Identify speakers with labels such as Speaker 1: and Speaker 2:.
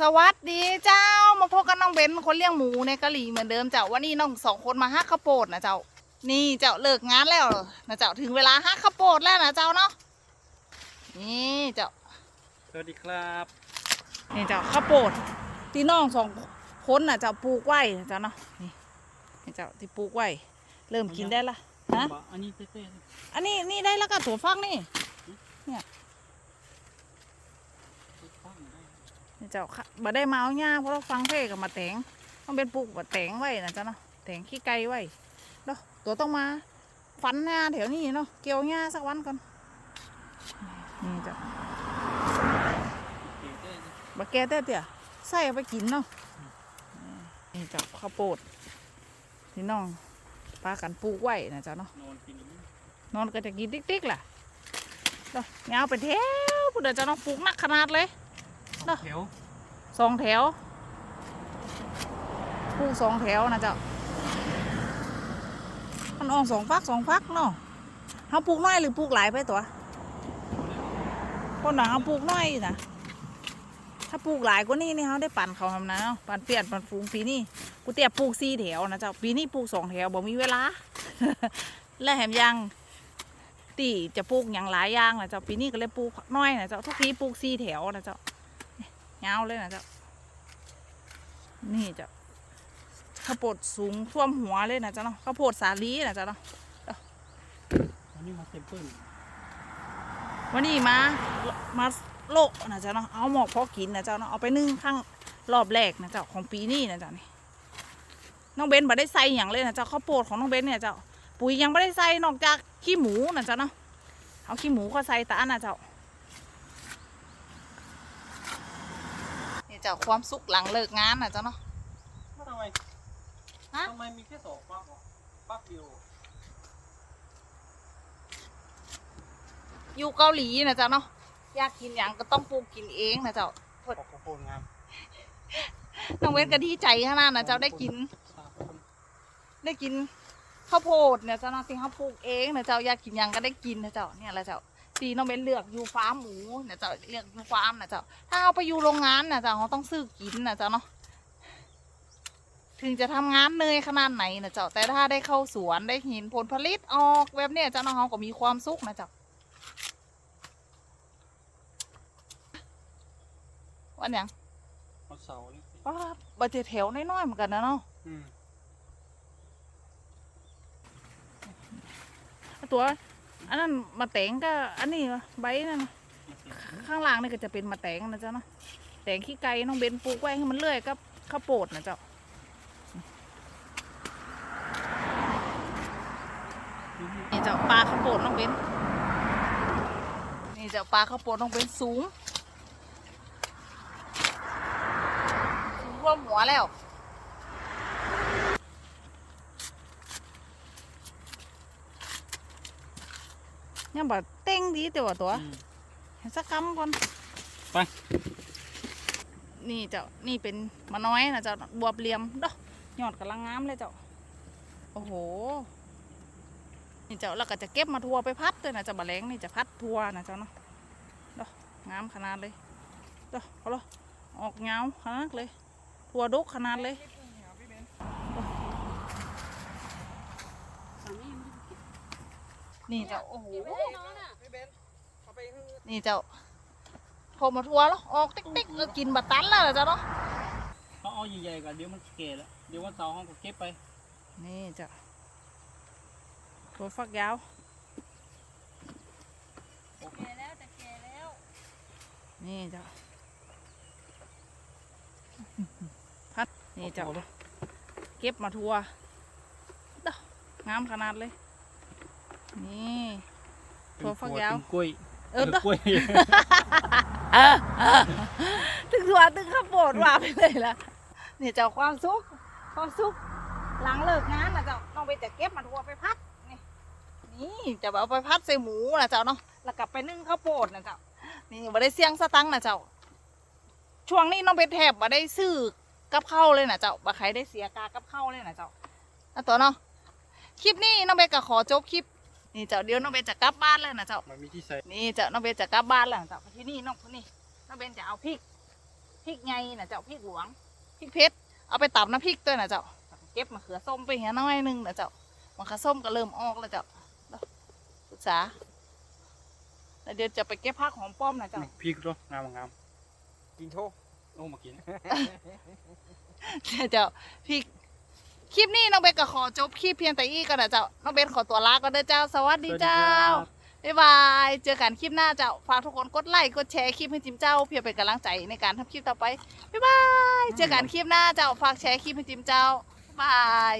Speaker 1: สวัสดีเจ้ามาพบกับน้องเบนคนเลี้ยงหมูในกะหรี่เหมือนเดิมเจ้าวันนี้น้องสองคนมาฮักข้าวโพดนะเจ้า นี่เจ้าเลิกงานแล้วนะเจ้าถึงเวลาฮักข้าวโพดแล้วนะเจ้าเนาะนี่เจ้า
Speaker 2: สวัสดีครับ
Speaker 1: นี่เจ้าข้าวโพดที่น้องสองคนน่ะเจ้าปลูกไว้นะเจ้าเนาะนี่นี่เจ้าที่ปลูกไว้เริ่มกินได้ละฮะ
Speaker 2: อันนี้เต้ๆเลย
Speaker 1: อันนี้นี่ได้แล้วก็ถั่วฟักนี่
Speaker 2: ตั้งได้
Speaker 1: นี่ เจ้าค่ะบ่ได้มาเอาหญ้าเพราะเราฟังเพลงกับมาแตงต้องเป็นปลูกมาแตงไว้นะเจ้าเนาะแตงขี้ไก่ไว้เนาะตัวต้องมาฟันหญ้าแถวนี้เนาะเกี่ยวหญ้าสักวันก่อนนี่เจ้า
Speaker 2: เต้ๆเลย
Speaker 1: บะแกเต้เตี่ยใส่ไปกินเนาะนี่เจ้าข้าวโพดที่น้องปลากันปลูกไว้นะเจ้าเนาะ
Speaker 2: นอนก็
Speaker 1: จะกินติ๊กๆแหละเนาะยาไปแถวพุดเดี๋ยวจะน้องปลูกหนักขนาดเลยเนอะ สองแถวปลูกสองแถวนะเจ้ามันออกสองฟักสองฟักเนาะเขาปลูกน้อยหรือปลูกหลายไปตัวคนหนังเขาปลูกน้อยนะถ้าปลูกหลายกว่านี้นี่เขาได้ปั่นเขาทำนะเนาะปั่นเปลี่ยนปั่นฟูงปีนี้กูเตียปลูกสี่แถวนะเจ้าปีนี้ปลูกสองแถวบ่มีเวลา และแถมยังตีจะปลูกอย่างหลายอย่างนะเจ้าปีนี้ก็เลยปลูกน้อยนะเจ้าทุกทีปลูกสี่แถวนะเจ้า ยาวเลยนะเจ้า นี่เจ้าข้าวโพดสูงท่วมหัวเลยนะเจ้าเนาะข้าวโพดสาลีนะเจ้าเนาะ
Speaker 2: อันนี้มาเต็มเปิ้ล
Speaker 1: วันนี้มา มาโลกนะเจ้าเนาะ เอาหมอกพอกินนะเจ้าเนาะ เอาไปนึ่งข้างรอบแรกนะเจ้าของปีนี้นะเจ้านี่น้องเบนบ่ได้ใส่อย่างเลยนะเจ้าข้าวโพดของน้องเบนเนี่ยเจ้าปุ๋ยยังไม่ได้ใส่นอกจากขี้หมูนะเจ้าเนาะ เอาขี้หมูก็ใส่ตานะเจ้า เจ้าความสุขหลังเลิกงานนะเจ้าเนาะ
Speaker 2: ทำไม
Speaker 1: ฮะ
Speaker 2: ทำไมมีแค่สองฟักวะฟักเดียว
Speaker 1: อยู่เกาหลีนะเจ้าเนาะอยากกินอย่างก็ต้องปลูกกินเองนะเจ้า
Speaker 2: ออกข้าวโพดงาม
Speaker 1: น้องเว้นก็ดีใจขนาดนะเจ้าได้กิน ได้กินข้าวโพดเนี่ยเจ้าเนาะที่เขาปลูกเองนะเจ้าอยากกินอย่างก็ได้กินนะเจ้าเนี่ยแหละเจ้า ตีน้องเว้นเลือกอยู่ฟาร์มหมูนะเจ้าเลือกอยู่ฟาร์มนะเจ้าถ้าเอาไปอยู่โรงงานนะเจ้าเขาต้องซื้อกินนะเจ้าเนาะถึงจะทำงานเหนื่อยขนาดไหนนะเจ้าแต่ถ้าได้เข้าสวนได้เห็นผลผลิตออกแบบเนี้ยเจ้าเนาะเขาก็มีความสุขนะเจ้าวันหยัง
Speaker 2: เอาเสานี่สิ
Speaker 1: ป้าบัจเแถวน้อยๆเหมือนกันนะเนาะ
Speaker 2: อืม
Speaker 1: ตัว อันนั้นมาแตงก็ อันนี้ใบนั่นข้างล่างนี่ก็จะเป็นมาแตงนะเจ้าเนาะแตงขี้ไก่น้องเบนปลูกไว้ให้มันเลื่อยกับข้าวโพดนะเจ้านี่เจ้าปลาข้าวโพดน้องเบนนี่เจ้าปลาข้าวโพดน้องเบนสูงสูงท่วมหัวแล้ว ยังแบบเต้งดีแต่ว่าตัว
Speaker 2: อืม
Speaker 1: ให้สักคำก่อน
Speaker 2: ไป
Speaker 1: นี่เจ้านี่เป็นมะน้อยนะเจ้าบวบเหลี่ยมดอกยอดกำลังงามเลยเจ้าโอ้โหนี่เจ้าแล้วก็จะเก็บมาทัวไปพัดด้วยนะเจ้าบะแรงนี่จะพัดทัวนะเจ้าเนาะดอกงามขนาดเลยดอกเอาละออกเงาขนาดเลย ทัวดกขนาดเลย นี่เจ้าโอ้โหนี่เจ้าโทรมาทัวร์แล้วออกติ๊กติ๊กเออกินบัตตันแล้วเหรอเจ้าเนาะ
Speaker 2: เขาเอาใหญ่ๆก่อนเดี๋ยวมันเกลแล้วเดี๋ยววันเสาร์เขาก็เก็บไป
Speaker 1: นี่เจ้าถั่วฝักยาว
Speaker 3: แก่แล้วแต่แก่แล้ว
Speaker 1: นี่เจ้าพัดนี่เจ้าเก็บมาทัวร์ดอกงามขนาดเลย นี่ถั่วฝักยาว
Speaker 2: เป็นกล้วย
Speaker 1: เออดอก
Speaker 2: กล้วย
Speaker 1: เออเออตึงถั่วตึงข้าวโพดว่าไปเลยละนี่เจ้าความสุขความสุขหลังเลิกงานนะเจ้าต้องไปจะเก็บมาทัวร์ไปพัดนี่นี่จะเอาไปพัดใส่หมูนะเจ้าเนาะแล้วกลับไปนึ่งข้าวโพดนะเจ้านี่บ่ได้เสี่ยงสตังค์นะเจ้า ช่วงนี้น้องเบนแทบบ่ได้ซื้อกับข้าวเลยนะเจ้าบ่ใครได้เสียกากับข้าวเลยนะเจ้าแล้วตัวเนาะคลิปนี้น้องเบนก็ขอจบคลิป นี่เจ้าเดี๋ยวน้องเบนจะกลับบ้านแล้วนะเจ้า
Speaker 2: มันมีที่ใส่
Speaker 1: นี่เจ้าน้องเบนจะกลับบ้านแล้วเจ้าที่นี่น้องคนนี้น้องเบนจะเอาพริกพริกไงนะเจ้าพริกหลวงพริกเพชรเอาไปตำน้ำพริกด้วยนะเจ้าเก็บมะเขือส้มไปเหียน้อยหนึงนะเจ้ามะเขือส้มก็เริ่มออกแล้วเจ้าศึกษาแล้วเดี๋ยวจะไปเก็บผักหอมป้อมนะเจ้า
Speaker 2: พริกด้วยงามงาม
Speaker 4: กินโท
Speaker 2: โอ้มากิน
Speaker 1: เจ้าพี่ คลิปนี้น้องเบสก็ขอจบคลิปเพียงแต่อี้ก็นะเจ้า น้องเบสขอตัวลาก็เด้อเจ้า สวัสดีเจ้า บ๊ายบาย เจอกันคลิปหน้าเจ้า ฝากทุกคนกดไลค์ กดแชร์คลิปให้จิมเจ้า เพื่อเป็นกำลังใจในการทำคลิปต่อไป บ๊ายบาย เจอกันคลิปหน้าเจ้า ฝากแชร์คลิปให้จิมเจ้าบ๊ายบาย